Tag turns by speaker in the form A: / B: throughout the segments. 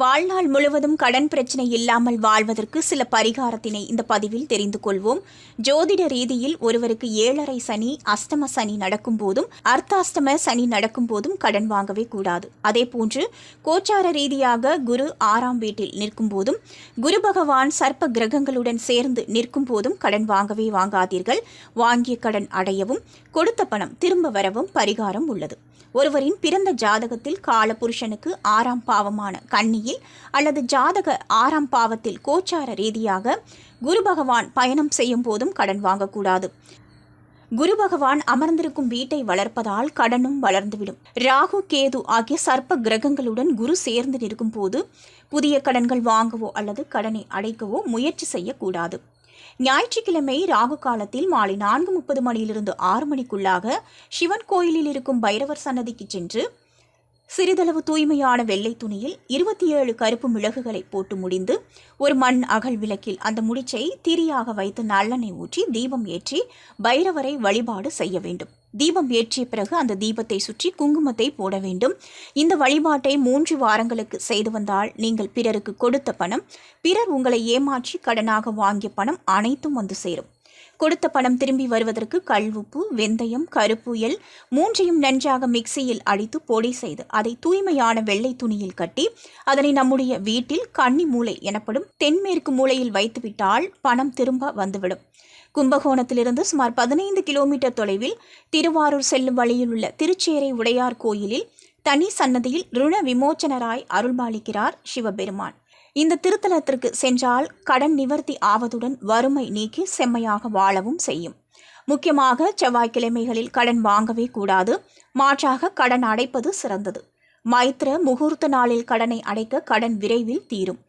A: வாழ்நாள் முழுவதும் கடன் பிரச்சனை இல்லாமல் வாழ்வதற்கு சில பரிகாரத்தினை இந்த பதிவில் தெரிந்து கொள்வோம். ஜோதிட ரீதியில் ஒருவருக்கு ஏழரை சனி அஷ்டம சனி நடக்கும் போதும் அர்த்தாஷ்டம சனி நடக்கும் போதும் கடன் வாங்கவே கூடாது. அதே போன்று கோச்சார ரீதியாக குரு ஆறாம் வீட்டில் நிற்கும் போதும் குரு பகவான் சர்ப்ப கிரகங்களுடன் சேர்ந்து நிற்கும் போதும் கடன் வாங்கவே வாங்காதீர்கள். வாங்கிய கடன் அடையவும் கொடுத்த பணம் திரும்ப வரவும் பரிகாரம் உள்ளது. ஒருவரின் பிறந்த ஜாதகத்தில் காலபுருஷனுக்கு ஆறாம் பாவமான கன்னியில் ராசியில் அல்லது ஜாதக ஆறாம் பாவத்தில் கோச்சார ரீதியாக குரு பகவான் பயணம் செய்யும் போதும் கடன் வாங்கக்கூடாது. குரு பகவான் அமர்ந்திருக்கும் வீட்டை வளர்ப்பதால் கடனும் வளர்ந்துவிடும். ராகு கேது ஆகிய சர்ப்ப கிரகங்களுடன் குரு சேர்ந்து நிற்கும் போது புதிய கடன்கள் வாங்கவோ அல்லது கடனை அடைக்கவோ முயற்சி செய்யக்கூடாது. ஞாயிற்றுக்கிழமை ராகு காலத்தில் மாலை நான்கு முப்பது மணியிலிருந்து ஆறு மணிக்குள்ளாக சிவன் கோயிலில் இருக்கும் பைரவர் சன்னதிக்கு சென்று சிறிதளவு தூய்மையான வெள்ளை துணியில் இருபத்தி ஏழு கருப்பு மிளகுகளை போட்டு முடிந்து ஒரு மண் அகல் விளக்கில் அந்த முடிச்சை திரியாக வைத்து நல்லெண்ணெய் ஊற்றி தீபம் ஏற்றி பைரவரை வழிபாடு செய்ய வேண்டும். தீபம் ஏற்றிய பிறகு அந்த தீபத்தை சுற்றி குங்குமத்தை போட வேண்டும். இந்த வழிபாட்டை மூன்று வாரங்களுக்கு செய்து வந்தால் நீங்கள் பிறருக்கு கொடுத்த பணம் பிறர் உங்களை ஏமாற்றி கடனாக வாங்கிய பணம் அனைத்தும் வந்து சேரும். கொடுத்த பணம் திரும்பி வருவதற்கு கல்வுப்பு வெந்தயம் கருப்புயல் மூன்றையும் நன்றாக மிக்சியில் அடித்து பொடி செய்து அதை தூய்மையான வெள்ளை துணியில் கட்டி அதனை நம்முடைய வீட்டில் கன்னி மூளை எனப்படும் தென்மேற்கு மூலையில் வைத்துவிட்டால் பணம் திரும்ப வந்துவிடும். கும்பகோணத்திலிருந்து சுமார் பதினைந்து கிலோமீட்டர் தொலைவில் திருவாரூர் செல்லும் வழியில் உள்ள திருச்சேரை உடையார் கோயிலில் தனி சன்னதியில் ருண விமோச்சனராய் அருள்பாலிக்கிறார் சிவபெருமான். இந்த திருத்தலத்திற்கு சென்றால் கடன் நிவர்த்தி ஆவதுடன் வறுமை நீக்கி செம்மையாக வாழவும் செய்யும். முக்கியமாக செவ்வாய்க்கிழமைகளில் கடன் வாங்கவே கூடாது. மாற்றாக கடன் அடைப்பது சிறந்தது. மைத்ர முகூர்த்த நாளில் கடனை அடைக்க கடன் விரைவில் தீரும்.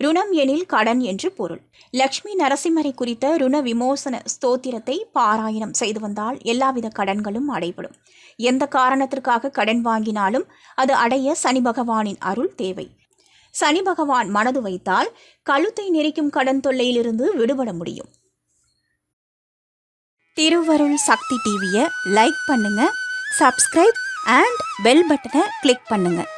A: ருணம் எனில் கடன் என்று பொருள். லக்ஷ்மி நரசிம்மரை குறித்த ருண விமோசன ஸ்தோத்திரத்தை பாராயணம் செய்து வந்தால் எல்லாவித கடன்களும் அடைபடும். எந்த காரணத்திற்காக கடன் வாங்கினாலும் அது அடைய சனி பகவானின் அருள் தேவை. சனி பகவான் மனது வைத்தால் கழுத்தை நெரிக்கும் கடன் தொல்லையிலிருந்து விடுபட முடியும். திருவருள் சக்தி டிவியை லைக் பண்ணுங்க சப்ஸ்கிரைப் அண்ட் பெல் பட்டனை கிளிக் பண்ணுங்கள்